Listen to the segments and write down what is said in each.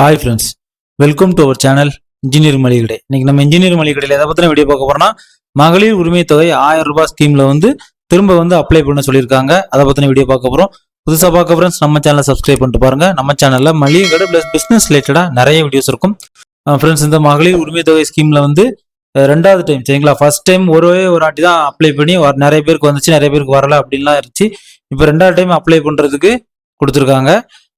Hi friends welcome to our channel engineer மளிகை இன்னைக்கு நம்ம இன்ஜினியர் மளிகை கடையில் எதை பற்றின வீடியோ பார்க்க போகிறோம்னா மகளிர் உரிமை தொகை ஆயிரம் ரூபாய் ஸ்கீமில் வந்து திரும்ப வந்து அப்ளை பண்ண சொல்லியிருக்காங்க. அதை பற்றின வீடியோ பார்க்க போகிறோம் புதுசாக பார்க்க ஃப்ரெண்ட்ஸ் நம்ம சேனலை சப்ஸ்கிரைப் பண்ணிட்டு பாருங்க. நம்ம சேனலில் மளிகை கடை ப்ளஸ் பிஸ்னஸ் ரிலேட்டடாக நிறைய வீடியோஸ் இருக்கும். ஃப்ரெண்ட்ஸ் இந்த மகளிர் உரிமை தொகை ஸ்கீமில் வந்து ரெண்டாவது டைம் சரிங்களா? ஃபர்ஸ்ட் டைம் ஒரே ஒரு ஆட்டி தான் அப்ளை பண்ணி நிறைய பேருக்கு வந்துச்சு நிறைய பேருக்கு வரல அப்படின்லாம் இருந்துச்சு. இப்போ ரெண்டாவது டைம் அப்ளை பண்ணுறதுக்கு கொடுத்துருக்காங்க.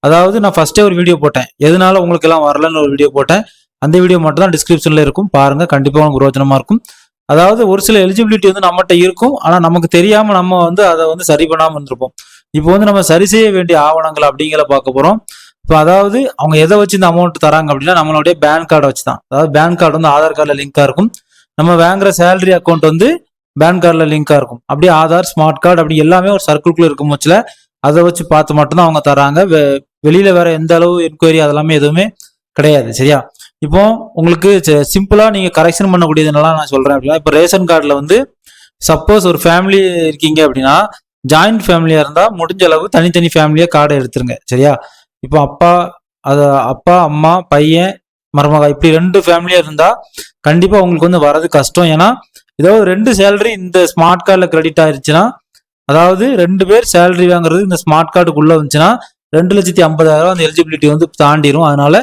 அதாவது நான் ஃபஸ்ட்டே ஒரு வீடியோ போட்டேன். எதனால உங்களுக்கு எல்லாம் வரலன்னு ஒரு வீடியோ போட்டேன். அந்த வீடியோ மட்டும் தான் டிஸ்கிரிப்ஷனில் இருக்கும். பாருங்கள் கண்டிப்பாக உங்களுக்கு பிரோஜனமாக இருக்கும். அதாவது ஒரு சில எலிஜிபிலிட்டி வந்து நம்மகிட்ட இருக்கும். ஆனால் நமக்கு தெரியாமல் நம்ம வந்து அதை வந்து சரி பண்ணாமல் இருந்திருப்போம். இப்போ வந்து நம்ம சரி செய்ய வேண்டிய ஆவணங்கள் அப்படிங்கிற பார்க்க போகிறோம் இப்போ அதாவது அவங்க எதை வச்சு இந்த அமௌண்ட் தராங்க அப்படின்னா நம்மளுடைய பேன் கார்டை வச்சு தான் அதாவது பேன் கார்டு வந்து ஆதார் கார்டில் லிங்காக இருக்கும். நம்ம வாங்குற சேலரி அக்கௌண்ட் வந்து பேன் கார்டில் லிங்காக இருக்கும். அப்படியே ஆதார் ஸ்மார்ட் கார்டு அப்படி எல்லாமே ஒரு சர்க்கிள்குள்ளே இருக்கும் வச்சுல அதை வச்சு பார்த்து மட்டும்தான் அவங்க தராங்க. வெளியில வேற எந்த அளவு என்கொயரி அதெல்லாமே எதுவுமே கிடையாது சரியா? இப்போ உங்களுக்கு சிம்பிளா நீங்க கரெக்ஷன் பண்ணக்கூடியதுனால நான் சொல்றேன் அப்படின்னா இப்போ ரேஷன் கார்டுல வந்து சப்போஸ் ஒரு ஃபேமிலி இருக்கீங்க அப்படின்னா ஜாயிண்ட் ஃபேமிலியா இருந்தா முடிஞ்ச அளவு தனித்தனி ஃபேமிலியா கார்டை எடுத்துருங்க சரியா? இப்போ அப்பா அது அப்பா அம்மா பையன் மருமகா இப்படி ரெண்டு ஃபேமிலியா இருந்தா கண்டிப்பா உங்களுக்கு வந்து வரது கஷ்டம். ஏன்னா ஏதாவது ரெண்டு சேலரி இந்த ஸ்மார்ட் கார்டில் கிரெடிட் ஆயிருச்சுன்னா அதாவது ரெண்டு பேர் சேலரி வாங்குறது இந்த ஸ்மார்ட் கார்டுக்குள்ள வந்துச்சுன்னா ரெண்டு லட்சத்தி ஐம்பதாயிரம் அந்த எலிஜிபிலிட்டி வந்து தாண்டிரும். அதனால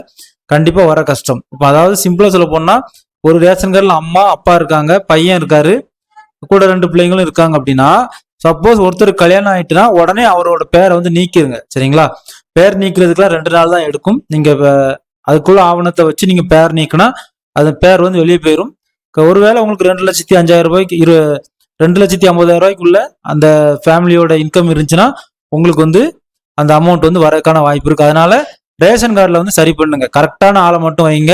கண்டிப்பா வர கஷ்டம். இப்போ அதாவது சிம்பிளா சொல்ல போனா ஒரு ரேஷன் கார்டில் அம்மா அப்பா இருக்காங்க பையன் இருக்காரு கூட ரெண்டு பிள்ளைங்களும் இருக்காங்க அப்படின்னா சப்போஸ் ஒருத்தர் கல்யாணம் ஆயிட்டுனா உடனே அவரோட பேரை வந்து நீக்கிருங்க. சரிங்களா? பேர் நீக்கிறதுக்குலாம் ரெண்டு நாள் தான் எடுக்கும். நீங்க அதுக்குள்ள ஆவணத்தை வச்சு நீங்க பேர் நீக்கினா அது பேர் வந்து வெளியே போயிடும் ஒருவேளை உங்களுக்கு ரெண்டு லட்சத்தி அஞ்சாயிரம் ரூபாய்க்கு இரு ரெண்டு லட்சத்தி ஐம்பதாயிரம் ரூபாய்க்குள்ள அந்த ஃபேமிலியோட இன்கம் இருந்துச்சுன்னா உங்களுக்கு வந்து அந்த அமௌண்ட் வந்து வரதுக்கான வாய்ப்பு இருக்கு. அதனால ரேஷன் கார்டில் வந்து சரி பண்ணுங்க. கரெக்டான ஆளை மட்டும் வைங்க.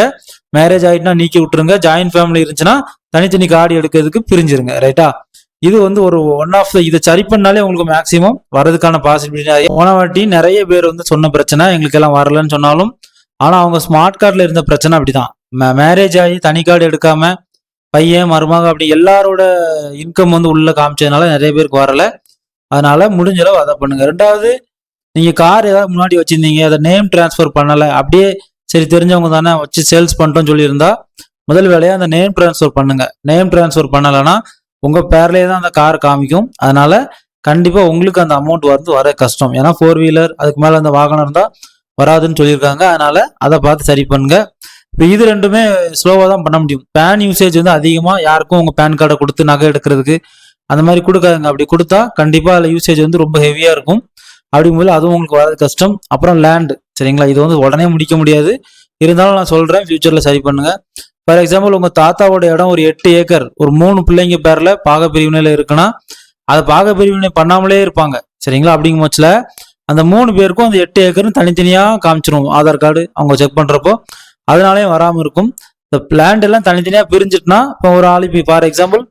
மேரேஜ் ஆகிட்டுனா நீக்கி விட்டுருங்க. ஜாயின்ட் ஃபேமிலி இருந்துச்சுன்னா தனித்தனி கார்டு எடுக்கிறதுக்கு பிரிஞ்சிருங்க. ரைட்டா இது வந்து ஒரு ஒன் ஆஃப் த இதை சரி பண்ணாலே உங்களுக்கு மேக்ஸிமம் வரதுக்கான பாசிபிலிட்டி போன வாட்டி நிறைய பேர் வந்து சொன்ன பிரச்சனை எங்களுக்கு எல்லாம் வரலன்னு சொன்னாலும் ஆனால் அவங்க ஸ்மார்ட் கார்டில் இருந்த பிரச்சனை அப்படிதான். மேரேஜ் ஆகி தனி கார்டு எடுக்காம பையன் மருமக அப்படி எல்லாரோட இன்கம் வந்து உள்ள காமிச்சதுனால நிறைய பேருக்கு வரல. அதனால முடிஞ்ச அளவு அதை பண்ணுங்க. ரெண்டாவது நீங்கள் கார் ஏதாவது முன்னாடி வச்சிருந்தீங்க அதை நேம் டிரான்ஸ்ஃபர் பண்ணலை அப்படியே சரி தெரிஞ்சவங்க தானே வச்சு சேல்ஸ் பண்ணிட்டோம்னு சொல்லியிருந்தா முதல் வேலையாக அந்த நேம் டிரான்ஸ்ஃபர் பண்ணுங்கள் நேம் டிரான்ஸ்ஃபர் பண்ணலைன்னா உங்கள் பேர்லேயே தான் அந்த கார் காமிக்கும். அதனால் கண்டிப்பாக உங்களுக்கு அந்த அமௌண்ட் வந்து வர கஷ்டம். ஏன்னா ஃபோர் வீலர் அதுக்கு மேலே அந்த வாகனம் இருந்தால் வராதுன்னு சொல்லியிருக்காங்க. அதனால் அதை பார்த்து சரி பண்ணுங்க. இப்போ இது ரெண்டுமே ஸ்லோவாக தான் பண்ண முடியும். பேன் யூசேஜ் வந்து அதிகமாக யாருக்கும் உங்கள் பேன் கார்டை கொடுத்து நகை எடுக்கிறதுக்கு அந்த மாதிரி கொடுக்காதுங்க. அப்படி கொடுத்தா கண்டிப்பாக அதில் யூசேஜ் வந்து ரொம்ப ஹெவியாக இருக்கும். அப்படிங்கும்போது அதுவும் உங்களுக்கு வராது கஷ்டம். அப்புறம் லேண்டு சரிங்களா? இது வந்து உடனே முடிக்க முடியாது. இருந்தாலும் நான் சொல்கிறேன் ஃபியூச்சரில் சரி பண்ணுங்கள் ஃபார் எக்ஸாம்பிள் உங்கள் தாத்தாவோட இடம் ஒரு எட்டு ஏக்கர். ஒரு மூணு பிள்ளைங்க பேரில் பாக பிரிவினையில் இருக்குன்னா அதை பாக பிரிவினை பண்ணாமலே இருப்பாங்க. சரிங்களா? அப்படிங்கும் பட்சத்தில் அந்த மூணு பேருக்கும் அந்த எட்டு ஏக்கரும் தனித்தனியாக காமிச்சிரும் ஆதார் கார்டு அவங்க செக் பண்ணுறப்போ அதனாலேயும் வராமல் இருக்கும். இந்த பிளான்ட் எல்லாம் தனித்தனியாக பிரிஞ்சிட்டுனா இப்போ ஒரு ஆள் இப்போ ஃபார் எக்ஸாம்பிள்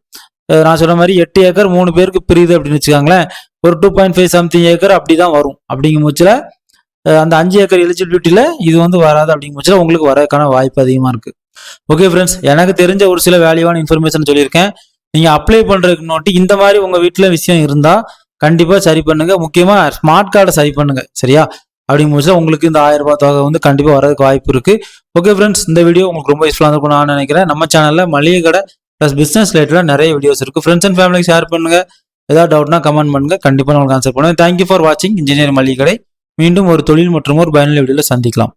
நான் சொன்ன மாதிரி எட்டு ஏக்கர் மூணு பேருக்கு பிரியுது அப்படின்னு வச்சுக்காங்களேன். ஒரு two point five something acre அப்படி தான் வரும். அப்படிங்கும் பட்சத்தில் அந்த அஞ்சு ஏக்கர் எலிஜிபிலிட்டியில் இது வந்து வராது அப்படிங்கும் பட்சத்தில் உங்களுக்கு வரதுக்கான வாய்ப்பு அதிகமாக இருக்குது ஓகே ஃப்ரெண்ட்ஸ் எனக்கு தெரிஞ்ச ஒரு சில வேல்யூவான இன்ஃபர்மேஷன் சொல்லியிருக்கேன். நீங்கள் அப்ளை பண்ணுறதுக்கு நோட்டி இந்த மாதிரி உங்கள் வீட்டில் விஷயம் இருந்தால் கண்டிப்பாக சரி பண்ணுங்கள் முக்கியமாக ஸ்மார்ட் கார்டை சரி பண்ணுங்கள் சரியா? அப்படிங்கும் பட்சத்தில் உங்களுக்கு இந்த ஆயிரம் ரூபாய் தொகை வந்து கண்டிப்பாக வரதுக்கு வாய்ப்பு இருக்குது ஓகே ஃப்ரெண்ட்ஸ் இந்த வீடியோ உங்களுக்கு ரொம்ப யூஸ்ஃபுல்லாக இருக்கும் நான் நினைக்கிறேன். நம்ம சேனலில் மளிகை கடை ப்ளஸ் பிஸ்னஸ் ரிலேட்டடாக நிறைய வீடியோஸ் இருக்குது ஃப்ரெண்ட்ஸ் அண்ட் ஃபேமிலிக்கு ஷேர் பண்ணுங்கள் ஏதாவது டவுட்னா கமெண்ட் பண்ணுங்க. கண்டிப்பாக உங்களுக்கு ஆன்சர் பண்ணுவேன். தேங்க்யூ ஃபார் வாட்சிங் இன்ஜினியர் மளிகை கடை. மீண்டும் ஒரு தொழில் மற்றும் ஒரு பயனுள்ள வீடியோவில் சந்திக்கலாம்.